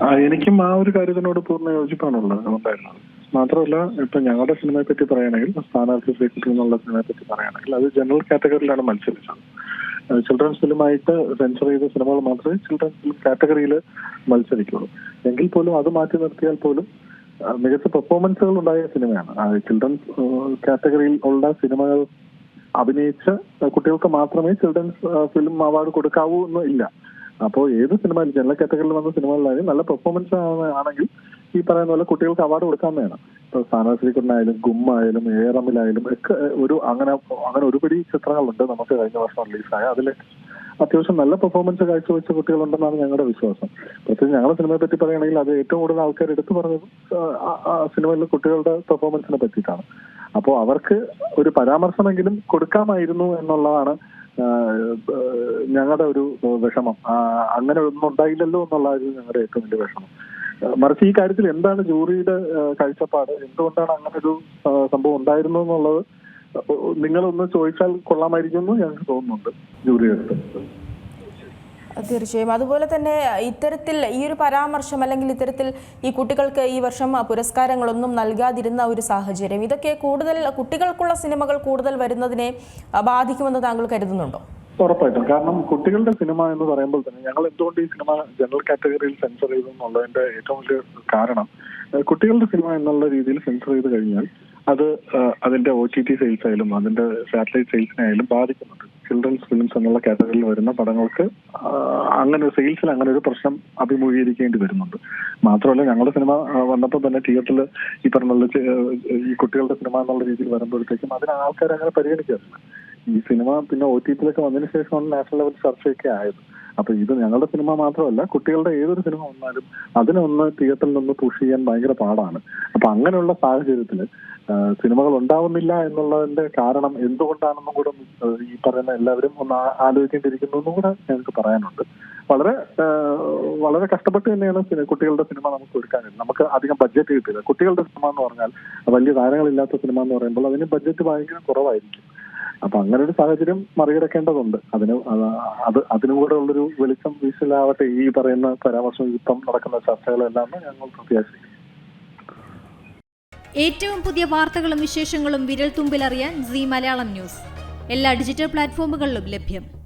ആ, എനിക്കും ആ ഒരു കാര്യത്തിനോട് പൂർണ യോജിപ്പാണുള്ളത് ഉണ്ടായിരുന്നത് മാത്രമല്ല ഇപ്പൊ ഞങ്ങളുടെ സിനിമയെ പറ്റി പറയുകയാണെങ്കിൽ സ്ഥാനാർത്ഥി ശ്രീകുട്ടി എന്നുള്ള സിനിമയെ പറ്റി പറയുകയാണെങ്കിൽ അത് ജനറൽ കാറ്റഗറിയിലാണ് മത്സരിച്ചത്. ചിൽഡ്രൻസ് ഫിലിമായിട്ട് സെൻസർ ചെയ്ത സിനിമകൾ മാത്രമേ ചിൽഡ്രൻസ് ഫിലിം കാറ്റഗറിയിൽ മത്സരിക്കുള്ളൂ. എങ്കിൽ പോലും അത് മാറ്റി നിർത്തിയാൽ പോലും മികച്ച പെർഫോമൻസുകൾ ഉണ്ടായ സിനിമയാണ്. ചിൽഡ്രൻസ് കാറ്റഗറിയിൽ ഉള്ള സിനിമകൾ അഭിനയിച്ച കുട്ടികൾക്ക് മാത്രമേ ചിൽഡ്രൻസ് ഫിലിം അവാർഡ് കൊടുക്കാവൂ എന്ന് ഇല്ല. അപ്പോൾ ഏത് സിനിമ ജനറൽ കാറ്റഗറിയിൽ വന്ന സിനിമകളിലായാലും നല്ല പെർഫോമൻസ് ആണെങ്കിൽ ഈ പറയുന്ന പോലെ കുട്ടികൾക്ക് അവാർഡ് കൊടുക്കാൻ വേണം. ഇപ്പൊ സ്ഥാനാശ്രീകുട്ടനായാലും ഗുമ്മായാലും ഏറമിലായാലും ഒക്കെ ഒരു അങ്ങനെ അങ്ങനെ ഒരുപടി ചിത്രങ്ങളുണ്ട് നമുക്ക് കഴിഞ്ഞ വർഷം റിലീസായ. അതിൽ അത്യാവശ്യം നല്ല പെർഫോമൻസ് കാഴ്ചവെച്ച കുട്ടികളുണ്ടെന്നാണ് ഞങ്ങളുടെ വിശ്വാസം. പ്രത്യേകിച്ച് ഞങ്ങളുടെ സിനിമയെ പറ്റി പറയുകയാണെങ്കിൽ അത് ഏറ്റവും കൂടുതൽ ആൾക്കാർ എടുത്തു പറഞ്ഞത് സിനിമയിലെ കുട്ടികളുടെ പെർഫോമൻസിനെ പറ്റിയിട്ടാണ്. അപ്പോൾ അവർക്ക് ഒരു പരാമർശമെങ്കിലും കൊടുക്കാമായിരുന്നു എന്നുള്ളതാണ് ഞങ്ങളുടെ ഒരു വിഷമം. അങ്ങനെ ഒന്നും ഉണ്ടായില്ലല്ലോ എന്നുള്ളതായിരുന്നു ഞങ്ങളുടെ ഏറ്റവും വലിയ വിഷമം. മറിച്ച് ഈ കാര്യത്തിൽ എന്താണ് ജൂറിയുടെ കാഴ്ചപ്പാട്? എന്തുകൊണ്ടാണ് അങ്ങനെ ഒരു സംഭവം ഉണ്ടായിരുന്നു എന്നുള്ളത്? നിങ്ങളൊന്ന് ചോദിച്ചാൽ കൊള്ളാമായിരിക്കും എന്ന് ഞങ്ങൾക്ക് തോന്നുന്നുണ്ട് ജൂറിയുടെ അടുത്ത്. തീർച്ചയായും. അതുപോലെ തന്നെ ഇത്തരത്തിൽ ഈ ഒരു പരാമർശം അല്ലെങ്കിൽ ഇത്തരത്തിൽ ഈ കുട്ടികൾക്ക് ഈ വർഷം പുരസ്കാരങ്ങളൊന്നും നൽകാതിരുന്ന ഒരു സാഹചര്യം ഇതൊക്കെ കൂടുതൽ കുട്ടികൾക്കുള്ള സിനിമകൾ കൂടുതൽ വരുന്നതിനെ ബാധിക്കുമെന്ന് താങ്കൾ കരുതുന്നുണ്ടോ? ഉറപ്പായിട്ടും. കാരണം കുട്ടികളുടെ സിനിമ എന്ന് പറയുമ്പോൾ തന്നെ ഞങ്ങൾ എന്തുകൊണ്ട് ഈ സിനിമ ജനറൽ കാറ്റഗറിയിൽ സെൻസർ ചെയ്തു എന്നുള്ളതിന്റെ ഏറ്റവും വലിയ കാരണം കുട്ടികളുടെ സിനിമ എന്നുള്ള രീതിയിൽ സെൻസർ ചെയ്ത് കഴിഞ്ഞാൽ അത് അതിന്റെ ഒ ടി ടി സെയിൽസ് ആയാലും അതിന്റെ സാറ്റലൈറ്റ് സെയിൽസിനെ ആയാലും ബാധിക്കുന്നുണ്ട്. ചിൽഡ്രൻസ് ഫിലിംസ് എന്നുള്ള കാറ്റഗറിയിൽ വരുന്ന പടങ്ങൾക്ക് അങ്ങനെ സെയിൽസിൽ അങ്ങനെ ഒരു പ്രശ്നം അഭിമുഖീകരിക്കേണ്ടി വരുന്നുണ്ട്. മാത്രമല്ല ഞങ്ങളുടെ സിനിമ വന്നപ്പോൾ തന്നെ തിയേറ്ററിൽ ഈ പറഞ്ഞ പോലെ ചെ- ഏഹ് ഈ കുട്ടികളുടെ സിനിമ എന്നുള്ള രീതിയിൽ വരുമ്പോഴത്തേക്കും അതിന് ആൾക്കാർ അങ്ങനെ പരിഗണിക്കാറില്ല. ഈ സിനിമ പിന്നെ ഒ ടി പിയിലൊക്കെ വന്നതിന് ശേഷമാണ് നാഷണൽ ലെവൽ ചർച്ചയൊക്കെ ആയത്. അപ്പൊ ഇത് ഞങ്ങളുടെ സിനിമ മാത്രമല്ല കുട്ടികളുടെ ഏതൊരു സിനിമ വന്നാലും അതിനൊന്ന് തിയേറ്ററിൽ നിന്ന് പുഷ് ചെയ്യാൻ ഭയങ്കര പാടാണ്. അപ്പൊ അങ്ങനെയുള്ള സാഹചര്യത്തിൽ സിനിമകൾ ഉണ്ടാവുന്നില്ല എന്നുള്ളതിന്റെ കാരണം എന്തുകൊണ്ടാണെന്നും കൂടെ ഈ പറയുന്ന എല്ലാവരും ഒന്ന് ആലോചിക്കേണ്ടിയിരിക്കുന്നു എന്നും കൂടെ ഞങ്ങൾക്ക് പറയാനുണ്ട്. വളരെ വളരെ കഷ്ടപ്പെട്ട് തന്നെയാണ് കുട്ടികളുടെ സിനിമ നമുക്ക് ഒരുക്കാനുള്ളത് നമുക്ക് അധികം ബഡ്ജറ്റ് കിട്ടില്ല. കുട്ടികളുടെ സിനിമ എന്ന് പറഞ്ഞാൽ വലിയ താരങ്ങളില്ലാത്ത സിനിമ എന്ന് പറയുമ്പോൾ അതിന് ബഡ്ജറ്റ് ഭയങ്കര കുറവായിരിക്കും. അപ്പൊ അങ്ങനെ ഒരു സാഹചര്യം മറികടക്കേണ്ടതുണ്ട്. അതിന് അത് അത് അതിനും കൂടെ ഉള്ളൊരു വെളിച്ചം വീശലാവട്ടെ ഈ പറയുന്ന പരാമർശം ഇപ്പം നടക്കുന്ന ചർച്ചകളെല്ലാം ഞങ്ങൾ പ്രത്യാശിക്കുന്നു. ഏറ്റവും പുതിയ വാർത്തകളും വിശേഷങ്ങളും വിരൽ തുമ്പിലറിയാൻ സി മലയാളം ന്യൂസ്. എല്ലാ ഡിജിറ്റൽ പ്ലാറ്റ്ഫോമുകളിലും ലഭ്യം.